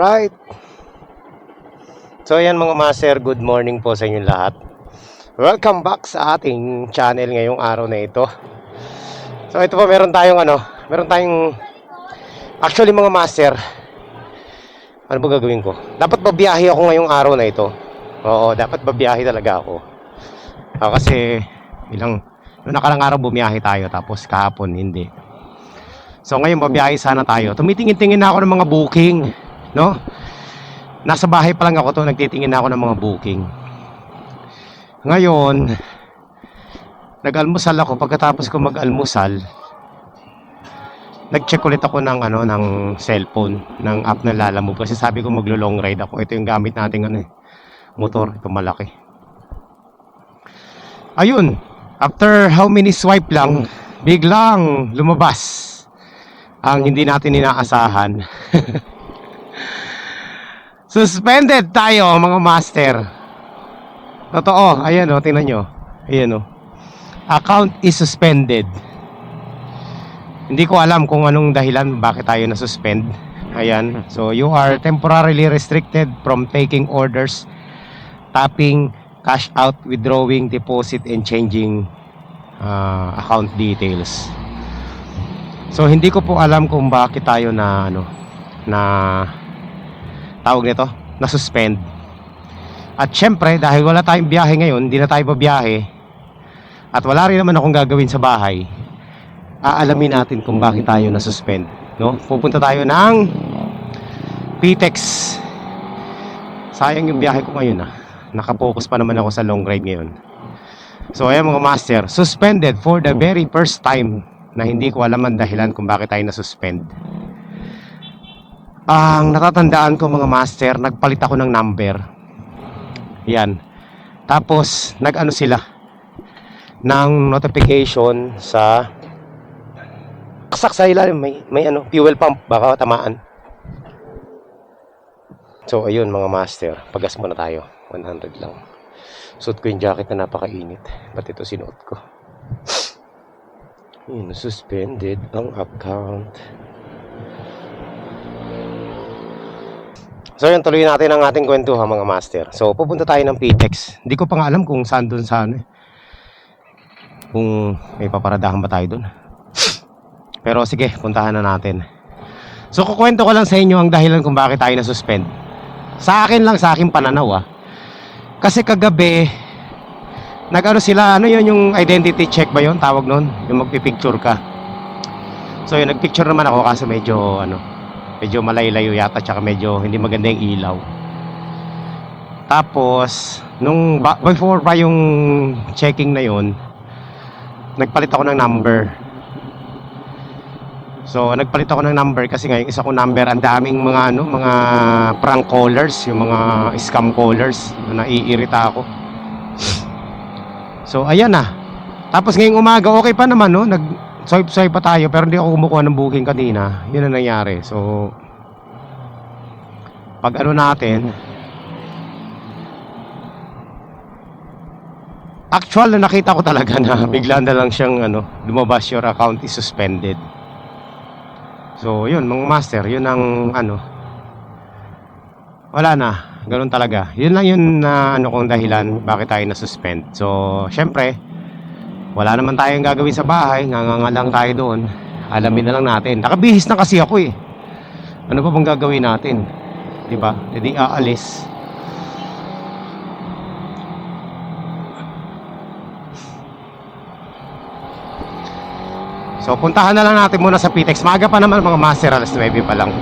Alright. So ayan mga master, good morning po sa inyong lahat. Welcome back sa ating channel ngayong araw na ito. So ito po meron tayong ano, meron tayong actually mga master. Ano ba gagawin ko? Dapat babiyahe ako ngayong araw na ito. Oo, dapat babiyahe talaga ako. Ah, kasi ilang noong nakarang araw bumiyahe tayo tapos kahapon hindi. So ngayon babiyahe sana tayo. Tumitingin-tingin na ako ng mga booking, no? Nasa bahay pa lang ako to, nagtitingin na ako ng mga booking. Ngayon, nag-almusal ako pagkatapos ko mag-almusal. Nag-check ulit ako ng ano ng cellphone, ng app na Lalamove kasi sabi ko maglo-long ride ako. Ito yung gamit nating ano eh, motor, ito malaki. Ayun, after how many swipe lang, biglang lumabas ang hindi natin inaasahan. Suspended tayo mga master. Totoo, ayan o, tingnan nyo. Ayan o. Account is suspended. Hindi ko alam kung anong dahilan bakit tayo na-suspend. Ayan. So, you are temporarily restricted from taking orders, tapping, cash out, withdrawing, deposit, and changing uh, account details. So hindi ko po alam kung bakit tayo na ano na tawag nito, na suspend. At syempre dahil wala tayong biyahe ngayon, hindi na tayo babiyahe. At wala rin naman akong gagawin sa bahay. Aalamin natin kung bakit tayo na suspend, no? Pupunta tayo ng PTEX. Sayang yung biyahe ko ngayon ah. Nakapokus pa naman ako sa long ride ngayon. So ayan mga master, suspended for the very first time na hindi ko alam ang dahilan kung bakit tayo na-suspend. Ang natatandaan ko mga master, nagpalit ako ng number. Yan. Tapos, nag-ano sila ng notification sa kasak sa ilalim may, may ano, fuel pump baka tamaan. So ayun mga master, pagas muna tayo. 100 lang. Suot ko yung jacket na napakainit. Pati ito sinuot ko. Yun, suspended ang account. So yun, tuloy natin ang ating kwentuhan mga master. So pupunta tayo ng PTEX. Hindi ko pa nga alam kung saan doon sa ano eh. Kung may paparadahan ba tayo doon. Pero sige, puntahan na natin. So kukwento ko lang sa inyo ang dahilan kung bakit tayo na-suspend. Sa akin lang, sa aking pananaw ah. Kasi kagabi, nag-ano sila, ano yun yung identity check ba yun? Tawag nun? Yung magpipicture ka. So yun, nagpicture naman ako kasi medyo, ano, medyo malaylayo yata tsaka medyo hindi maganda yung ilaw. Tapos, nung before pa yung checking na yun, nagpalit ako ng number. So, nagpalit ako ng number kasi nga yung isa ko number, ang daming mga ano, mga prank callers, yung mga scam callers na naiirita ako. So, ayan na. Tapos ngayong umaga, okay pa naman, no? Nag swipe swipe pa tayo pero hindi ako kumukuha ng booking kanina. Yun ang nangyari. So, pag ano natin, actual na nakita ko talaga na bigla na lang siyang ano, lumabas your account is suspended. So, yun, mga master, yun ang ano, wala na, ganun talaga. Yun lang yun na ano kong dahilan bakit tayo na-suspend. So, syempre, wala naman tayong gagawin sa bahay, nganganga lang tayo doon. Alamin na lang natin. Nakabihis na kasi ako eh. Ano pa bang gagawin natin? 'Di ba? Hindi aalis. So, puntahan na lang natin muna sa PTEX. Maga pa naman mga master, alas 9 pa lang.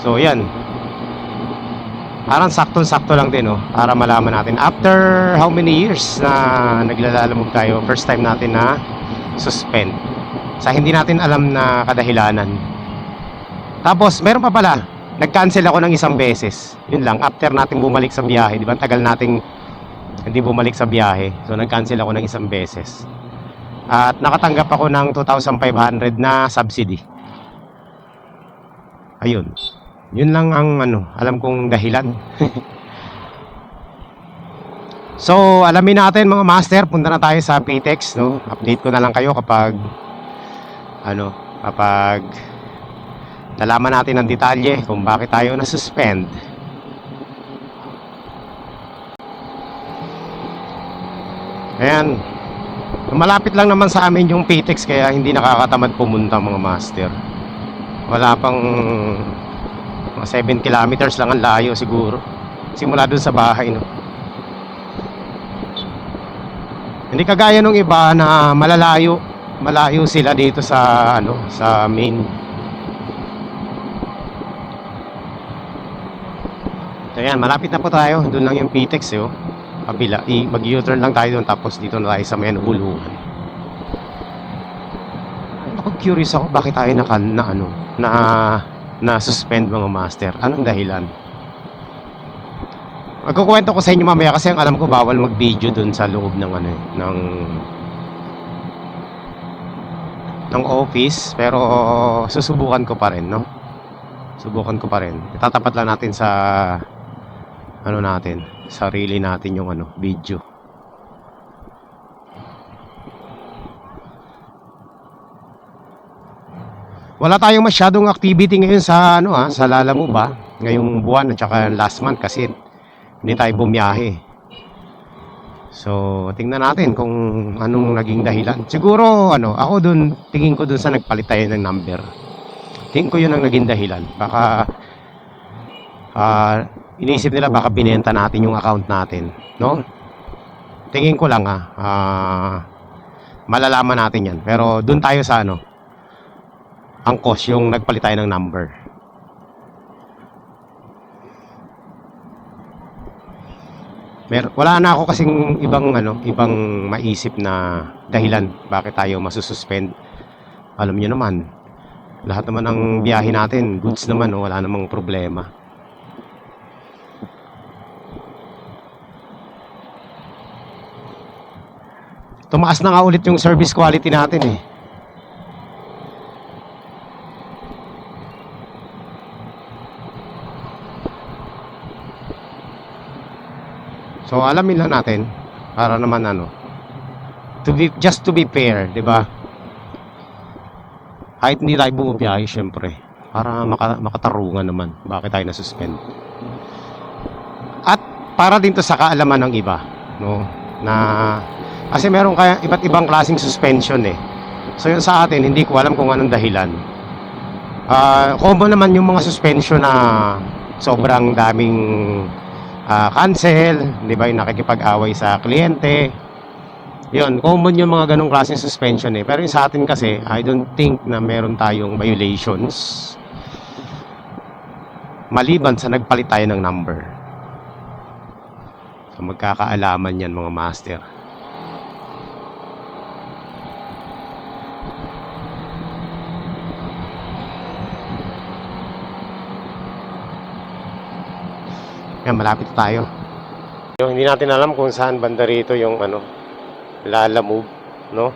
So, yan. Parang saktong-sakto lang din, oh, para malaman natin. After how many years na naglalalamog tayo, first time natin na suspend. Sa hindi natin alam na kadahilanan. Tapos, meron pa pala, nag-cancel ako ng isang beses. Yun lang, after natin bumalik sa biyahe, di ba? Tagal nating hindi bumalik sa biyahe. So, nag-cancel ako ng isang beses. At nakatanggap ako ng 2,500 na subsidy. Ayun. Yun lang ang ano, alam kong dahilan. so, alamin natin mga master, punta na tayo sa PTEX, no? Update ko na lang kayo kapag ano, kapag Nalaman natin ang detalye kung bakit tayo na-suspend. Ayan. Malapit lang naman sa amin yung PTEX kaya hindi nakakatamad pumunta mga master. Wala pang mga 7 kilometers lang ang layo siguro. Simula dun sa bahay no. Hindi kagaya nung iba na malalayo, malayo sila dito sa ano, sa main. So yan, malapit na po tayo. Doon lang yung PTEX eh. Oh. Kabila. Mag-U-turn lang tayo doon tapos dito na tayo sa may hulungan. Ako curious ako bakit tayo naka, na ano, na na suspend mga master. Anong dahilan? Magkukwento ko sa inyo mamaya kasi ang alam ko bawal mag-video doon sa loob ng ano eh, ng ng office pero susubukan ko pa rin, no? Subukan ko pa rin. Itatapat lang natin sa ano natin, sarili natin yung ano, video. Wala tayong masyadong activity ngayon sa ano ha, sa Lalamove ba? Ngayong buwan at saka last month kasi hindi tayo bumiyahe. So, tingnan natin kung anong naging dahilan. Siguro, ano, ako dun, tingin ko dun sa nagpalit tayo ng number. Tingin ko yun ang naging dahilan. Baka, ah, inisip nila baka binenta natin yung account natin. No? Tingin ko lang ha, ah, malalaman natin yan. Pero dun tayo sa ano, ang cost yung nagpalit tayo ng number. Mer wala na ako kasing ibang ano, ibang maisip na dahilan bakit tayo masususpend. Alam niyo naman, lahat naman ng biyahe natin, goods naman, no? wala namang problema. Tumaas na nga ulit yung service quality natin eh. So alamin lang natin para naman ano to be just to be fair, 'di ba? Kahit hindi tayo bumibiyahe, syempre. Para maka, makatarungan naman. Bakit tayo na-suspend? At para din to sa kaalaman ng iba, no? Na kasi meron kaya iba't ibang klaseng suspension eh. So yun sa atin, hindi ko alam kung anong dahilan. Ah, common naman yung mga suspension na sobrang daming ah, cancel, 'di ba? Yung nakikipag-away sa kliyente. 'Yun, common yung mga ganong klaseng suspension eh. Pero yung sa atin kasi, I don't think na meron tayong violations. Maliban sa nagpalit tayo ng number. So magkakaalaman yan mga master. Yan, malapit tayo. Yung hindi natin alam kung saan banda rito yung ano, Lala Move, no?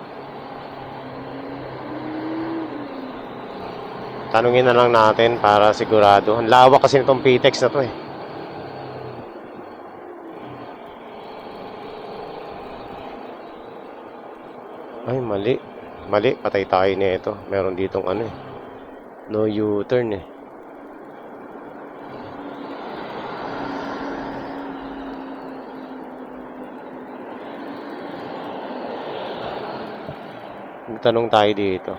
Tanungin na lang natin para sigurado. Ang lawak kasi nitong PTEX na to eh. Ay, mali. Mali, patay tayo nito. Meron ditong ano eh. No U-turn eh. Magtanong tayo dito.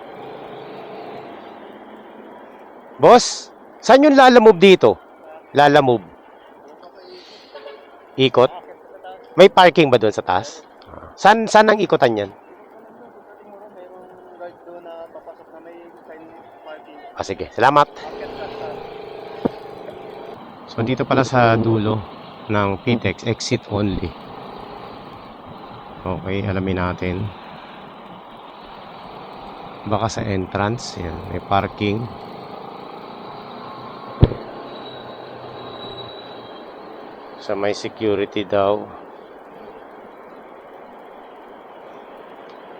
Boss, saan yung lalamove dito? Lalamove. Ikot? May parking ba doon sa taas? Saan, saan ang ikotan yan? Ah, sige. Salamat. So, dito pala sa dulo ng PTEX, exit only. Okay, alamin natin. Baka sa entrance, yan, may parking. Sa may security daw.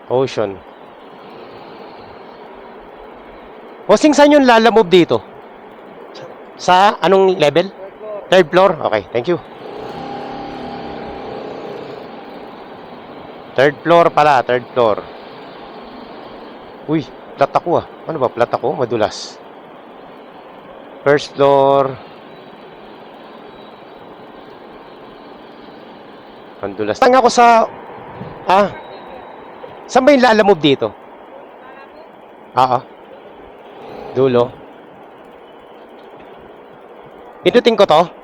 Ocean. Bossing, saan yung lalamove dito? Sa anong level? Third floor. Third floor? Okay, thank you. Third floor pala, third floor. Uy, plat ako ah. Ano ba, plat ako? Madulas. First floor. Pandulas. Tanga ako sa... Ah? Saan ba yung lalamove dito? Oo. Dulo. Pinutin ko to?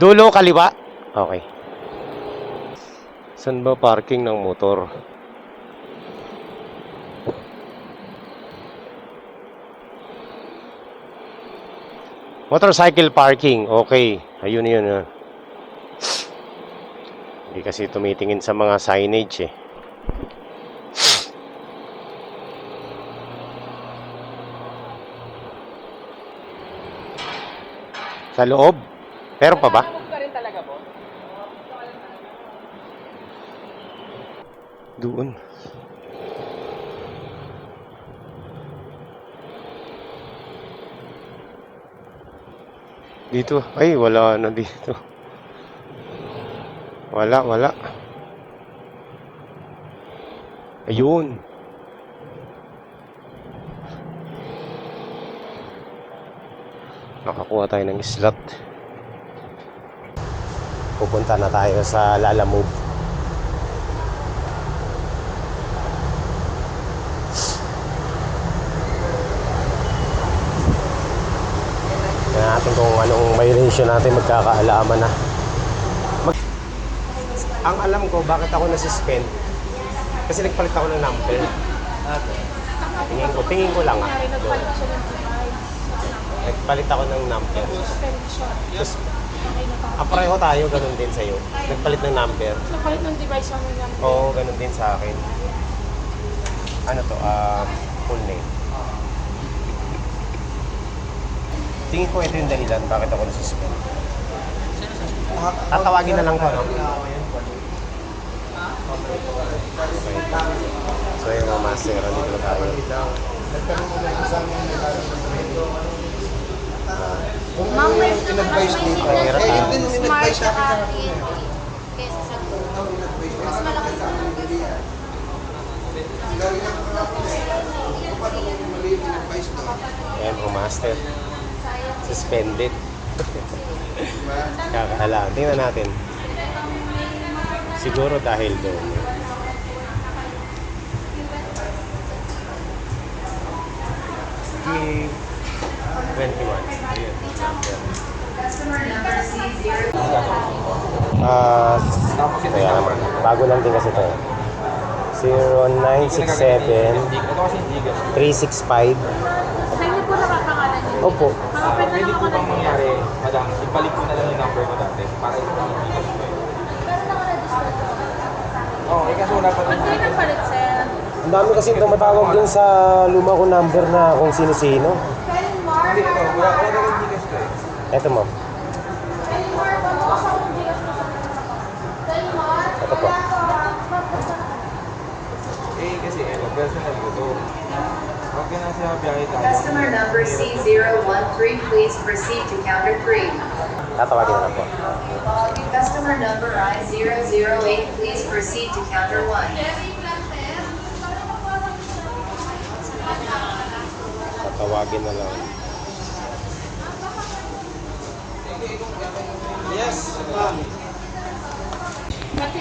Dulo, kaliwa? Okay. Saan ba parking ng motor? Motorcycle parking. Okay. Ayun yun. ah. Hindi kasi tumitingin sa mga signage eh. Sa loob? Meron pa ba? Doon. Dito. Ay, wala na dito. Wala, wala. Ayun. Nakakuha tayo ng slot. Pupunta na tayo sa Lalamove. Tingnan natin kung anong violation natin magkakaalaman na. Mag- Ang alam ko, bakit ako nasuspend? Kasi nagpalit ako ng number. Tingin ko, tingin ko lang ah. Nagpalit siya ng device. Nagpalit ako ng number. Suspend siya. Na ah, pareho tayo, ganun din sa'yo. Nagpalit ng number. Nagpalit ng device ano lang. Oo, ganun din sa akin. Ano to? Um, full name. Tingin ko ito yung dahilan bakit ako nasuspend. Tatawagin na lang ko, no? Okay. So yung mga master, nandito na tayo. Ma'am, rate naman ang may Mahirap siguro din. smart sa akin kesa sa Go. Mas malakas na lang Ayan, mga master. Suspended. Kakaalam. Tingnan natin. Siguro dahil doon. G 21. Ayun. Ah, kaya naman. Bago lang din kasi ito. eh. 0967 365 Sa inyo po nakapangalan niyo. Opo. Ah, pwede po bang mangyari, madam, ibalik ko na lang yung number ko dati para ito yung bigas ko. Oo, eh kasi wala pa Ba't kayo nagpalit, sir? Ang dami kasi tumatawag dun sa luma ko number na kung sino-sino. Ko eh. Eto. Ito po. Eh, kasi eh, personal ko to. Huwag na siya biyahe tayo. Customer number C013, please proceed to counter 3. Tatawagin na lang po. Customer number I008, please proceed to counter 1. Tatawagin na lang. Matrix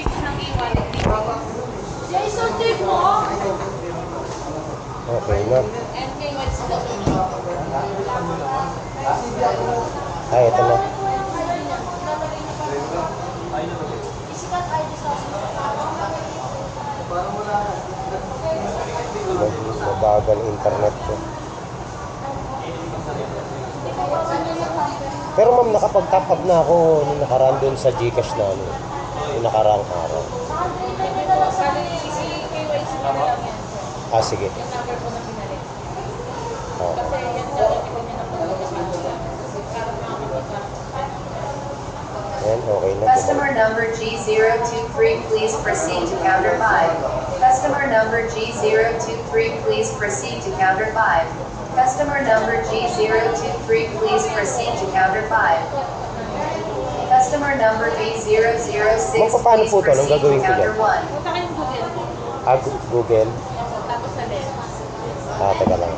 ng e-wallet dito. Jason, take mo! Okay na. NK West na sunod. Ay, ito na. Mabagal internet ko. Pero ma'am, nakapag-top na ako nung nakaraan doon sa Gcash na ano, yung nakaraang araw. Ah, sige. Yung number po na pinalit. Oh. Kasi yan yung ikaw niya ng pagkakas sa kanila. Para makakapag Ayan, okay na. Customer number G023, please proceed to counter 5. Customer number G023, please proceed to counter 5. Customer number G023, please proceed to counter 5. Customer number B006, Ma'am, paano please po to? Anong proceed gagawin to ko counter 1. Punta kayong Google. Ah, Gu- Google. Tapos sa left. Ah, teka lang.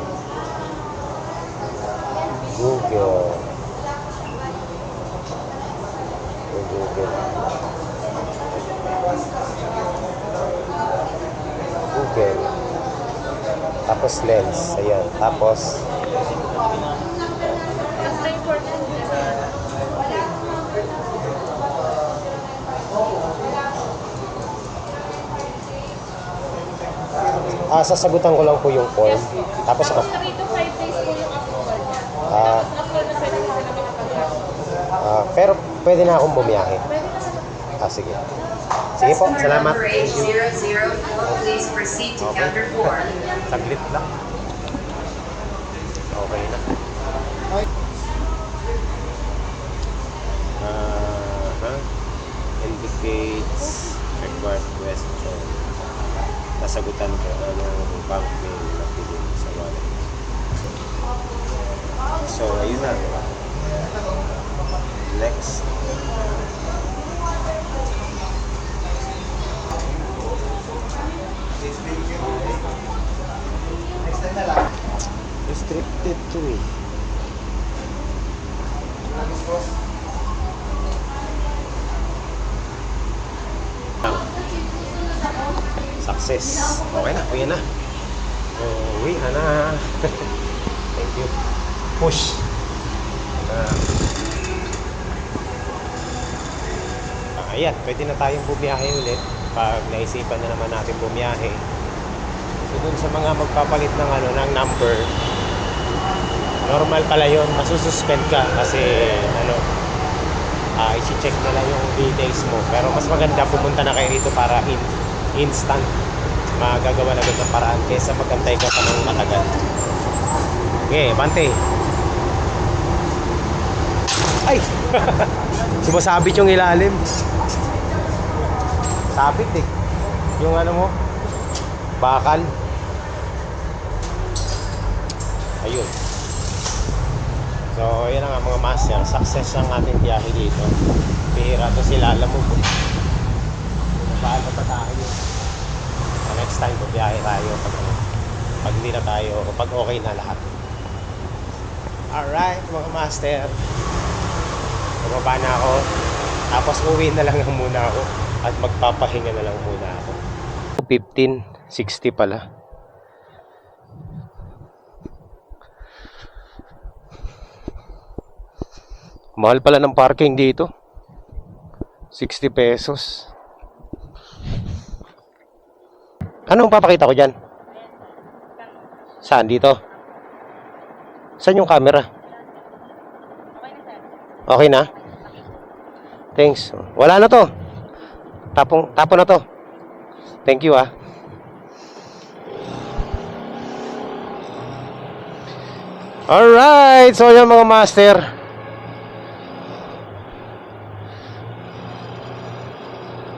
Google. Google. Google. Tapos lens. Ayan. Tapos, Tapos ah, sasagutan ko lang po yung form. Tapos, Tapos na rito, 5 days po yung approval niya. ah, Tapos upload na pwede namin napag ah, pero pwede na akong bumiyahe. Pwede naman. Ah, sige. Sige po, salamat. number H004, please proceed to counter 4. Saglit lang. Okay na. Uh, indicates required question. Nasagutan ko anong bank name na pili sa wallet. So, ayun na. Next. Restricted to eh. Success. Okay na, uwi na. Uwi na. Thank you. Push. Ah, ayan, pwede na tayong bumiyahe ulit pag naisipan na naman natin bumiyahe. So dun sa mga magpapalit ng ano ng number, normal pala yun, masususpend ka kasi ano, ah i-check na lang yung details mo. Pero mas maganda pumunta na kayo rito para in, instant magagawa na ng paraan kaysa magantay ka pa ng matagal. Okay, bante. Ay! Sumasabit yung ilalim. Sabit eh. Yung ano mo, bakal. Ayun. So, yun na nga mga master. Success ang ating biyahe dito. Bihira to sila. Alam mo po. Paano pa tayo? So, next time po biyahe tayo pag, ano, pag hindi na tayo, pag okay na lahat. Alright, mga master. Bumaba na ako. Tapos uwi na lang muna ako. At magpapahinga na lang muna ako. 15, 60 pala. Mahal pala ng parking dito. 60 pesos. Anong papakita ko dyan? Saan? Dito? Saan yung camera? Okay na? Thanks. Wala na to. Tapong, tapon na to. Thank you ah. Alright, so yan mga master.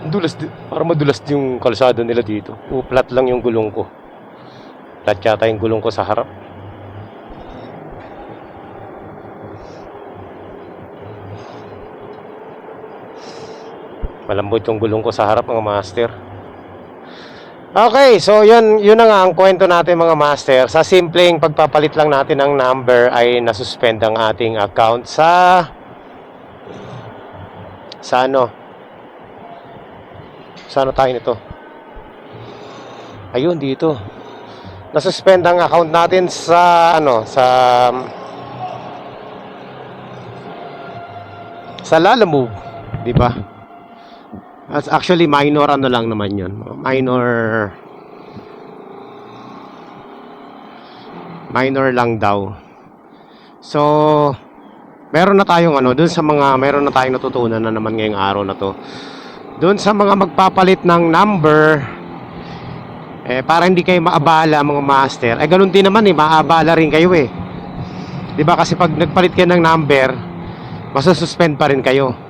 Dulas, parang madulas yung kalsada nila dito. O, flat lang yung gulong ko. Flat yata yung gulong ko sa harap. Malambot yung gulong ko sa harap mga master. Okay, so yun, yun na nga ang kwento natin mga master. Sa simpleng pagpapalit lang natin ng number ay nasuspend ang ating account sa sa ano? Sa ano tayo nito? Ayun dito. Nasuspend ang account natin sa ano, sa sa Lalamove, di ba? That's actually minor ano lang naman yun. Minor minor lang daw. So meron na tayong ano, dun sa mga meron na tayong natutunan na naman ngayong araw na to. Doon sa mga magpapalit ng number eh para hindi kayo maabala mga master. Eh ganun din naman eh, maabala rin kayo eh. 'Di ba kasi pag nagpalit kayo ng number, masususpend pa rin kayo.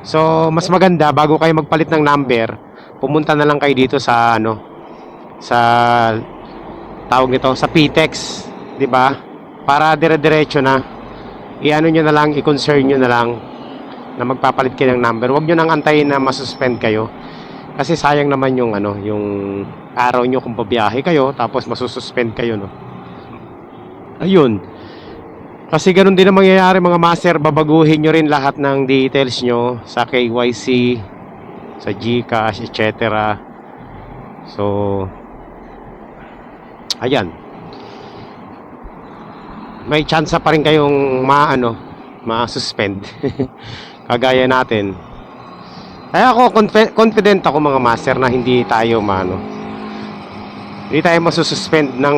So, mas maganda bago kayo magpalit ng number, pumunta na lang kayo dito sa ano sa tawag nito sa PTEX, 'di ba? Para dire-diretso na. Iano niyo na lang, i-concern niyo na lang. na magpapalit kayo ng number, huwag nyo nang antayin na masuspend kayo. Kasi sayang naman yung ano, yung araw nyo kung babiyahe kayo, tapos masususpend kayo, no. Ayun. Kasi ganun din ang mangyayari mga master, babaguhin nyo rin lahat ng details nyo sa KYC, sa GCash, etc. So, ayan. May chance pa rin kayong maano, ma-suspend. Kagaya natin. Kaya ako confi- confident ako mga master na hindi tayo maano. Hindi tayo masususpend ng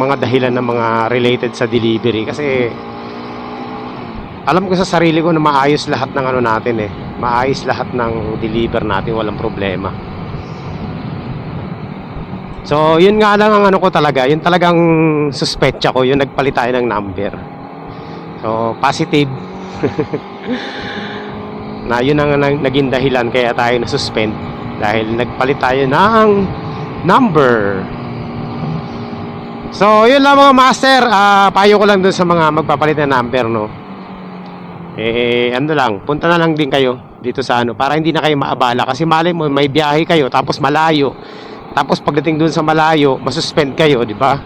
mga dahilan ng mga related sa delivery kasi alam ko sa sarili ko na maayos lahat ng ano natin eh. Maayos lahat ng deliver natin, walang problema. So, yun nga lang ang ano ko talaga, yun talagang suspetya ko, yung nagpalit tayo ng number. So, positive. na yun ang naging dahilan kaya tayo na-suspend dahil nagpalit tayo ng number. So, yun lang mga master, ah, payo ko lang dun sa mga magpapalit ng number, no. Eh, ano lang, punta na lang din kayo dito sa ano, para hindi na kayo maabala kasi malay mo may biyahe kayo tapos malayo. Tapos pagdating dun sa malayo, masuspend kayo, di ba?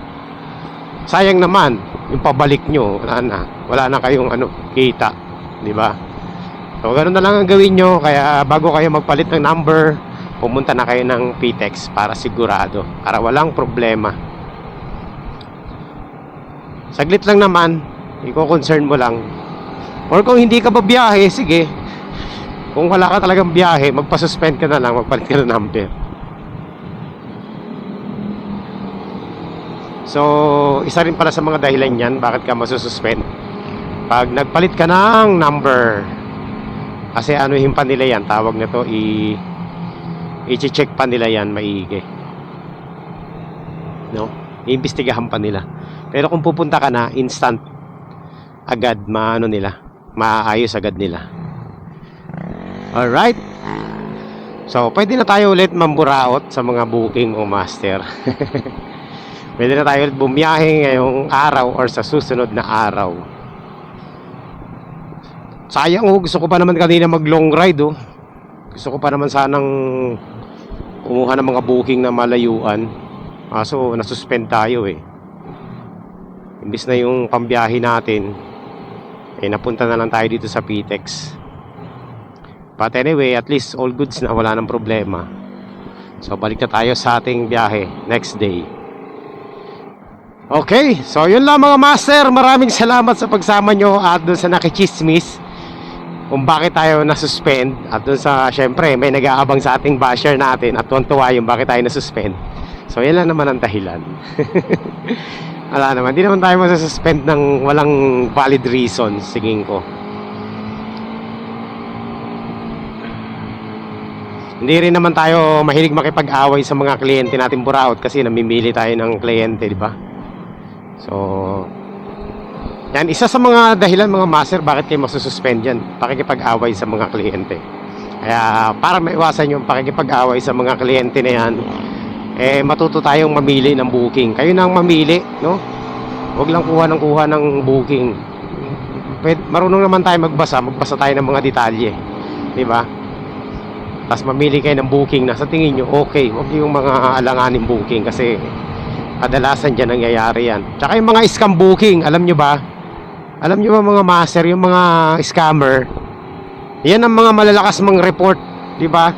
Sayang naman, yung pabalik nyo, wala na. Wala na kayong ano, kita, di ba? So, ganun na lang ang gawin nyo. Kaya bago kayo magpalit ng number, pumunta na kayo ng PTEX para sigurado. Para walang problema. Saglit lang naman, iko-concern mo lang. Or kung hindi ka ba biyahe, sige. Kung wala ka talagang biyahe, magpa-suspend ka na lang, magpalit ka ng number. So, isa rin pala sa mga dahilan yan, bakit ka masususpend. Pag nagpalit ka ng number, kasi anuhin pa nila yan, tawag na to, i- i-check pa nila yan maigi. No? Iimbestigahan pa nila. Pero kung pupunta ka na, instant, agad, maano nila, maayos agad nila. Alright? So, pwede na tayo ulit mamburaot sa mga booking o master. pwede na tayo ulit bumiyahe ngayong araw or sa susunod na araw. Sayang oh, gusto ko pa naman kanina mag long ride oh. Gusto ko pa naman sanang kumuha ng mga booking na malayuan. Kaso nasuspend tayo eh. Imbis na yung pambiyahe natin, eh napunta na lang tayo dito sa PTEX. But anyway, at least all goods na wala ng problema. So balik na tayo sa ating biyahe next day. Okay, so yun lang mga master. Maraming salamat sa pagsama nyo at dun sa nakichismis kung bakit tayo nasuspend at dun sa syempre may nag-aabang sa ating basher natin at tuwan-tuwa yung bakit tayo nasuspend. So yan lang naman ang dahilan. Wala naman, hindi naman tayo masasuspend ng walang valid reason, siging ko. Hindi rin naman tayo mahilig makipag-away sa mga kliyente natin buraot kasi namimili tayo ng kliyente, di ba? So, yan, isa sa mga dahilan mga master bakit kayo masususpend yan, pakikipag-away sa mga kliyente. Kaya para maiwasan yung pakikipag-away sa mga kliyente na yan, eh matuto tayong mamili ng booking. Kayo nang mamili, no? Huwag lang kuha ng kuha ng booking. Pwede, marunong naman tayo magbasa, magbasa tayo ng mga detalye. Di ba? Tapos mamili kayo ng booking na sa tingin nyo, okay. Huwag yung mga alanganin booking kasi kadalasan dyan nangyayari yan. Tsaka yung mga scam booking, alam nyo ba? Alam nyo ba mga master, yung mga scammer, yan ang mga malalakas mang report, di ba?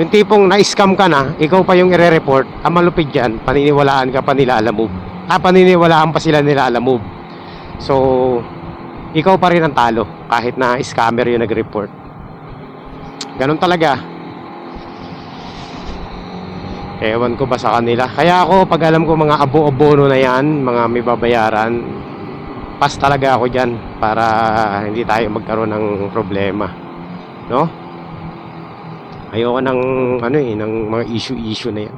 Yung tipong na-scam ka na, ikaw pa yung ire-report, ang malupit dyan, paniniwalaan ka pa nila alam mo. Ah, paniniwalaan pa sila nila alam mo. So, ikaw pa rin ang talo, kahit na scammer yung nag-report. Ganun talaga. Ewan ko ba sa kanila. Kaya ako, pag alam ko mga abo-abono na yan, mga may babayaran, pas talaga ako dyan para hindi tayo magkaroon ng problema. No? Ayoko ng ano eh, ng mga issue-issue na yan.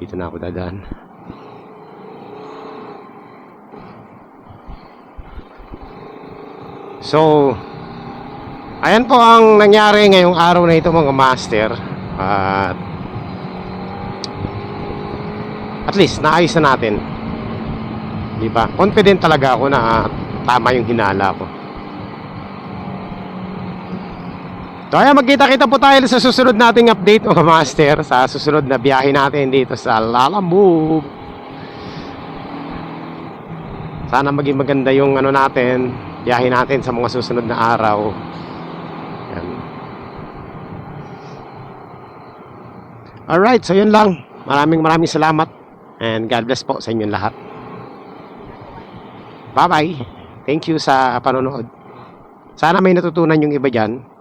Dito na ako dadaan. So, ayan po ang nangyari ngayong araw na ito mga master. At at least naayos na natin. Di ba? Confident talaga ako na tama yung hinala ko. So ayan, magkita-kita po tayo sa susunod nating update mga master sa susunod na biyahe natin dito sa Lala Move. Sana maging maganda yung ano natin, biyahe natin sa mga susunod na araw. Yan. Alright, so yun lang. Maraming maraming salamat and God bless po sa inyong lahat. Bye-bye. Thank you sa panonood. Sana may natutunan yung iba dyan.